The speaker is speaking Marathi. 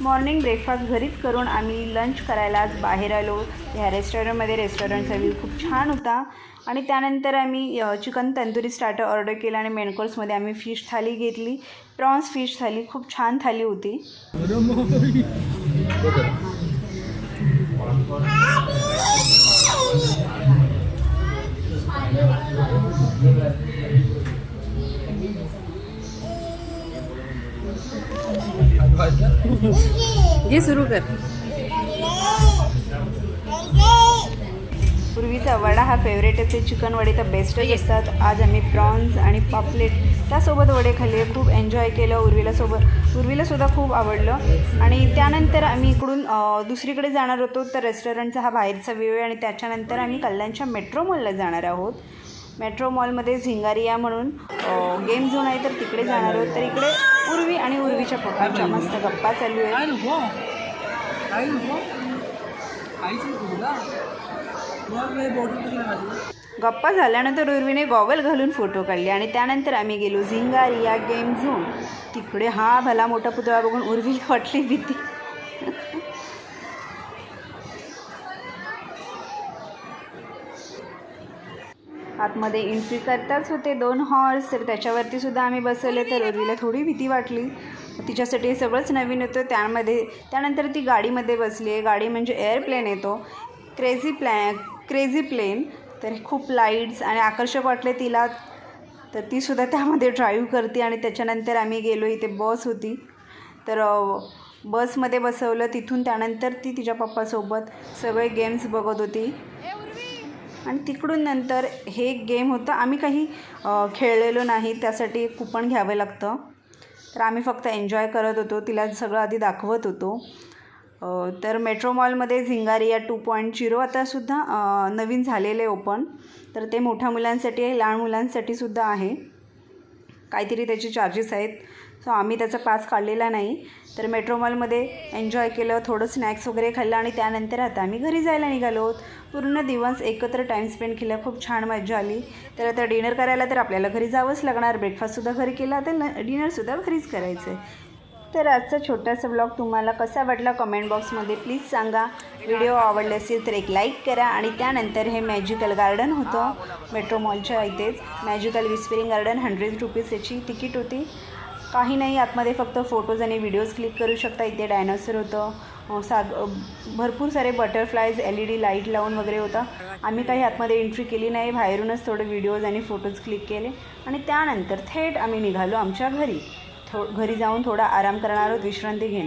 मॉर्निंग ब्रेकफास्ट घरीच करून आम्ही लंच करायला आज बाहेर आलो. ह्या रेस्टॉरंटमध्ये रेस्टॉरंटचा व्ह्यू खूप छान होता. आणि त्यानंतर आम्ही चिकन तंदुरी स्टार्टर ऑर्डर केलं आणि मेन कोर्समध्ये आम्ही फिश थाली घेतली. प्रॉन्स फिश थाली खूप छान थाली होती. घे सुरू कर. पूर्वीचा वडा हा फेवरेटच आहे. चिकन वडे तर बेस्टच असतात. आज आम्ही प्रॉन्स आणि पापलेट त्यासोबत वडे खाल्ले. खूप एन्जॉय केलं. उर्वीला सोबत उर्वीला सुद्धा खूप आवडलं. आणि त्यानंतर आम्ही इकडून दुसरीकडे जाणार होतो. तर रेस्टॉरंटचा हा बाहेरचा व्ह्यू आहे. आणि त्याच्यानंतर आम्ही कल्याणच्या मेट्रो मॉलला जाणार आहोत. मेट्रो मॉलमध्ये झिंगारिया म्हणून गेम झोन आहे तर तिकडे जाणार आहोत. तर इकडे उर्वी आणि उर्वीच्या पप्पांच्या मस्त गप्पा चालू लागली? गप्पा झाल्यानंतर उर्वीने गॉगल घालून फोटो काढले आणि त्यानंतर आम्ही गेलो झिंगारिया गेम झोन तिकडे हा भला मोठा पुतळा बघून उर्वीला वाटली भीती. आतमध्ये एंट्री करताच होते दोन हॉर्स तर त्याच्यावरती सुद्धा आम्ही बसवले तर रवीला थोडी भीती वाटली. तिच्यासाठी हे सगळंच नवीन होतं. त्यामध्ये त्यानंतर ती गाडीमध्ये बसली आहे. गाडी म्हणजे एअरप्लेन येतो क्रेझी प्लॅ क्रेझी प्लेन तर खूप लाईट्स आणि आकर्षक वाटले तिला. तर ती सुद्धा त्यामध्ये ड्राईव्ह करते आणि त्याच्यानंतर आम्ही गेलो. इथे बस होती. तर बसमध्ये बसवलं. तिथून त्यानंतर ती तिच्या पप्पासोबत सगळे गेम्स बघत होती. आणि तिकडून नंतर हे एक गेम होतं. आम्ही काही खेळलेलो नाही. त्यासाठी कुपन घ्यावं लागतं. तर आम्ही फक्त एन्जॉय करत होतो. तिला सगळं आधी दाखवत होतो. तर मेट्रो मॉलमध्ये झिंगारिया टू पॉईंट झिरो आतासुद्धा नवीन झालेले आहे ओपन तर ते मोठ्या मुलांसाठी आहे लहान मुलांसाठी सुद्धा आहे. काहीतरी त्याचे चार्जेस आहेत. सो आम्ही त्याचा पास काढलेला नाही. तर मेट्रो मॉलमध्ये एन्जॉय केलं थोडं स्नॅक्स वगैरे खाल्लं आणि त्यानंतर आता आम्ही घरी जायला निघालो. आहोत पूर्ण दिवस एकत्र टाईम स्पेंड केला. खूप छान मजा आली. तर आता डिनर करायला तर आपल्याला घरी जावंच लागणार. ब्रेकफास्टसुद्धा घरी केला. तर डिनरसुद्धा घरीच करायचं आहे तर आजचा छोटासा ब्लॉग तुम्हाला कसा वाटला कमेंट बॉक्समध्ये प्लीज सांगा. व्हिडिओ आवडले असेल तर एक लाईक करा आणि त्यानंतर हे मॅजिकल गार्डन होतं मेट्रो मॉलच्या इथेच. Magical whispering garden hundred rupees याची तिकीट होती. काही नाही आतमध्ये फक्त फोटोज आणि व्हिडिओज क्लिक करू शकता. इथे डायनॉसर होतं. साग भरपूर सारे butterflies L E D light लावून वगैरे होता. आम्ही काही आतमध्ये एंट्री केली नाही. बाहेरूनच थोडे व्हिडिओज आणि फोटोज क्लिक केले. आणि त्यानंतर थेट आम्ही निघालो आमच्या घरी. थो घरी जाऊन थोडा आराम करणार आहोत विश्रांती घेणार